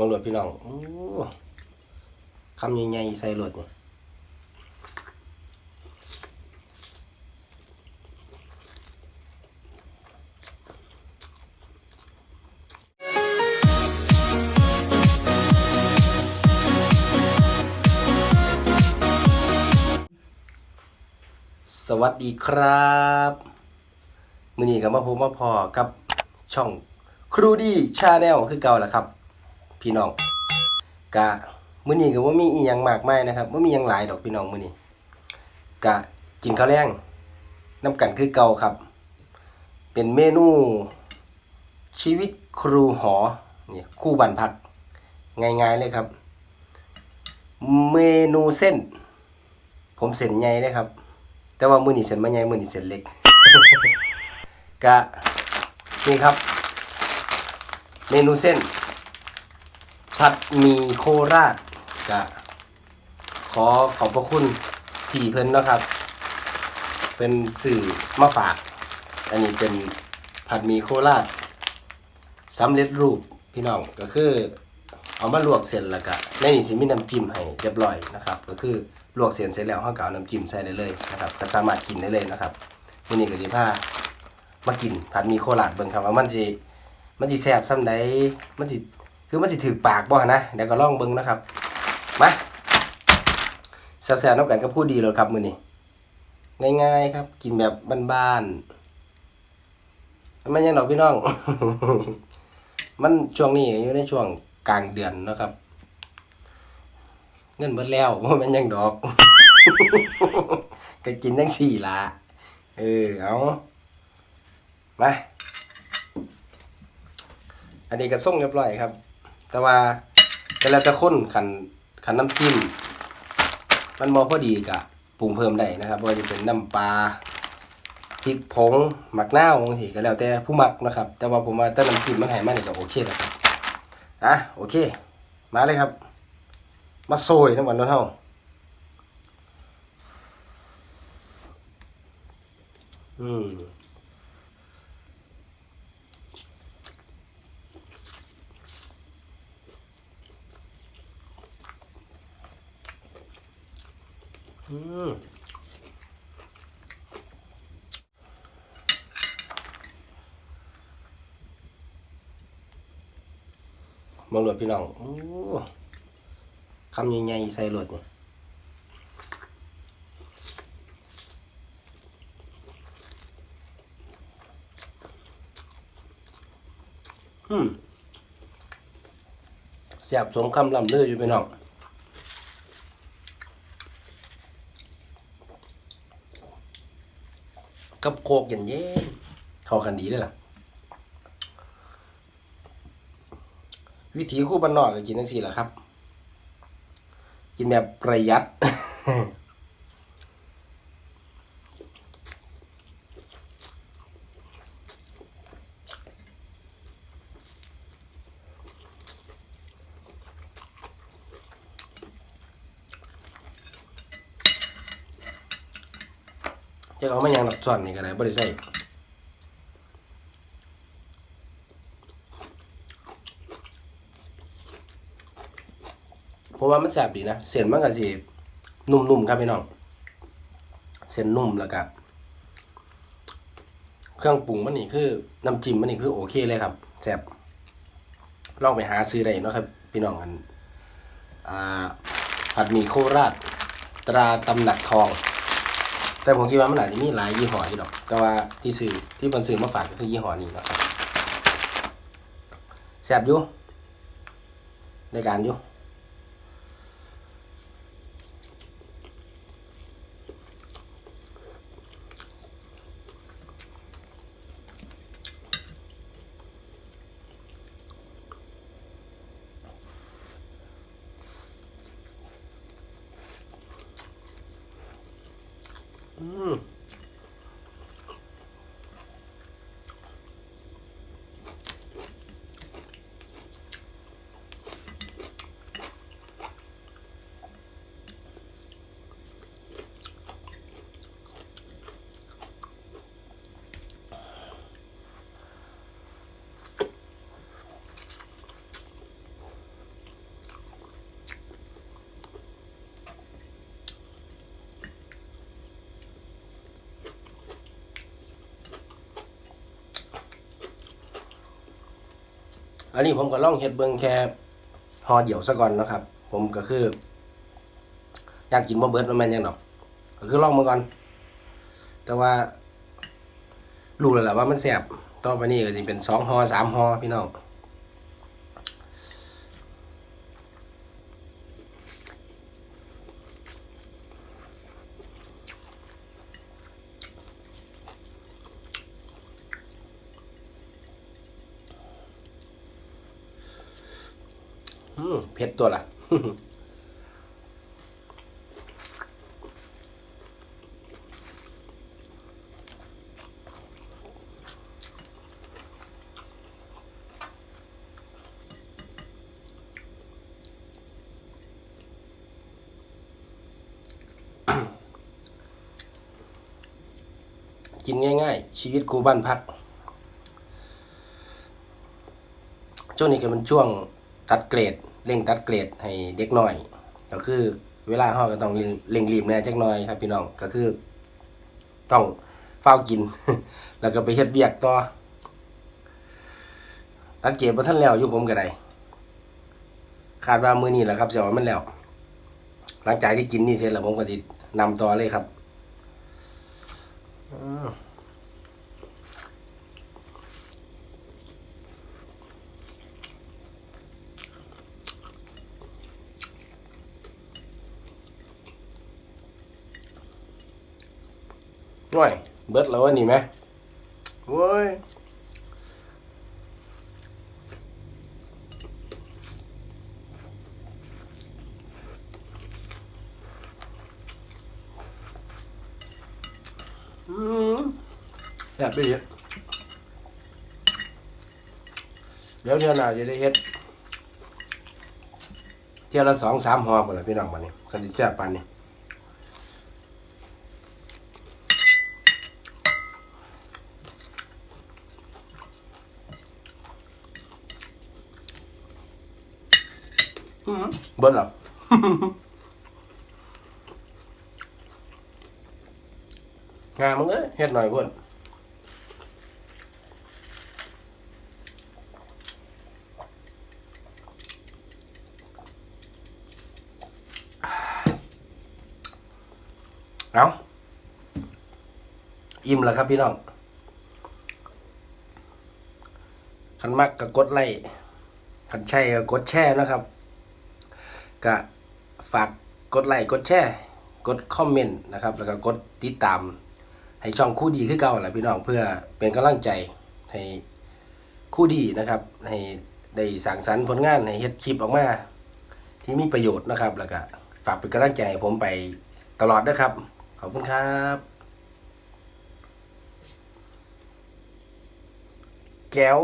มองหลดพี่น้องโอ้คำใหญ่ๆใส่หลดเนี่ยสวัสดีครับมือนี้กับมาพบมาพอกับช่องครูดีชาแนลคือเก่าแหละครับ พี่น้องกะมื้อนี้ก็ว่ามีอีหยังมากมายนะครับว่ามีหยังหลายดอกพี่น้องมื้อนี้กะกินข้าวแรงน้ำกันคือเก่าครับ เป็นเมนู ชีวิตครูหอนี่คู่บันพัก ง่ายๆเลยครับ เมนูเส้น ผมเส้นใหญ่เลยครับ แต่ว่ามื้อนี้เส้นบ่ใหญ่มื้อนี้เส้นเล็กกะนี่ครับ เมนูเส้น ผัดหมีโคราชกะขอขอบพระคุณที่เพิ่นเนาะครับ เป็นสื่อมาฝาก อันนี้เป็นผัดหมีโคราชสำเร็จรูปพี่น้องก็คือเอามาลวกเสร็จแล้วก็ในนี้สิมีน้ำจิ้มให้เรียบร้อยนะครับ ก็คือลวกเสร็จเสร็จแล้วเราก็เอาน้ำจิ้มใส่ได้เลยนะครับก็สามารถกินได้เลยนะครับวันนี้ก็สิพามากินผัดหมีโคราชเบิ่งครับว่ามันสิมันสิแซ่บซ้ำใดมันสิ คือมันสิถือปากบ่นะเดี๋ยวก็ลองเบิ่งนะครับ มาแซ่บๆน้ำกันก็พูดดีเลยครับมือนี้ง่ายๆครับ กินแบบบ้านๆมันยังดอกพี่น้อง มันช่วงนี้อยู่ในช่วงกลางเดือนนะครับ เงินเบิดแล้วว่ามันยังดอก ก็กินทั้งสี่ละเออเอามาอันนี้ก็ส่งเรียบร้อยครับ แต่ว่าแต่ละแต่คนขันขันน้ำจิ้มมันมอพอดีกะปรุงเพิ่มได้นะครับว่าจะเป็นน้ำปลาพริกผงหมักนาวบางทีก็แล้วแต่ผู้หมักนะครับ แต่ว่าผมว่าแต่น้ำจิ้มมันให้มาเนี่ยก็โอเคแล้วครับอะโอเค มาเลยครับ มาโซยน้ำหวานนวลเฮาอืม มมองหลดพี่น้องอคำใหญ่ๆใส่หลดเนี่ยอืมแซ่บสมคำลำเลืออยู่พี่น้อง กับโคกเย็นเย็นเข้ากันดีเลยล่ะ วิถีคู่บ้านนอกก็กินทั้งสี่แหละครับ กินแบบประหยัด จะเอามายังดอกซ่อนนี่ก็ได้บ่ได้ใส่เพราะว่ามันแซบดีนะ เส้นมันก็สินุ่มๆครับพี่น้อง เส้นนุ่มแล้วก็เครื่องปรุงมันนี่คือน้ำจิ้มมันนี่คือโอเคเลยครับแซ่บลองไปหาซื้อได้เนาะครับ พี่น้องกันผัดหมี่โคราช ตราตำหนักทอง แต่ผมคิดว่ามันอาจจะมีหลายยี่ห้ออยู่ดอก แต่ว่าที่ซื้อที่มันซื้อมาฝากก็คือยี่ห้อนี้นะครับแซ่บอยู่ในการอยู่ อันนี้ผมก็ล่องเห็ดเบิงแค่ห่อเดี่ยวซะก่อนนะครับ ผมก็คือ อยากกินบ่เบิดมันแม่นยังดอก ก็คือล่องมาก่อน แต่ว่ารู้แล้วแหละว่ามันแสบต่อไปนี้ก็จะเป็นสองห่อสามห่อพี่น้อง อืม เผ็ดตัวละกินง่าย ๆ ชีวิตครูบ้านพัก ช่วงนี้ก็เป็นช่วงตัดเกรด เร่งตัดเกรดให้เด็กน้อย ก็คือเวลาเฮาก็ต้องเร่งรีบแน่จักหน่อยครับพี่น้องก็คือ ต้องเฝ้ากิน แล้วก็ไปเฮ็ดเวียกต่อตัดเกรดบ่ทันแล้วอยู่ผมก็ได้คาดว่ามื้อนี้แหละครับจะเอามันแล้ว หลังจากที่กินนี่เสร็จแล้วผมก็สินำต่อเลยครับ อืมง่อยเบิดแล้วอันนี้ไหมโว้ยอืมแบบไปดิเดี๋ยวเที่ยวหน้าจะได้เฮ็ดเที่ยวละสองสามหอหมดเลยพี่น้องมาเนี่ยกันจะแซ่บปานนี้ เบิ้ลหรองานมึงเอ้ยเฮ็ดหน่อยเบิ้ลเอาอิ่มแล้วครับพี่น้องคันมักก็กดไลค์คันใช่ก็กดแชร์นะครับ ก็ฝากกดไลค์กดแชร์กดคอมเมนต์นะครับ แล้วก็กดติดตาม ให้ช่องคู่ดีคือเก่าแหละพี่น้องเพื่อเป็นกำลังใจให้คู่ดีนะครับ ให้ได้สั่งสรรค์ผลงานให้เฮ็ดคลิปออกมา ที่มีประโยชน์นะครับ แล้วก็ฝากเป็นกำลังใจให้ผมไปตลอดนะครับ ขอบคุณครับแก้ว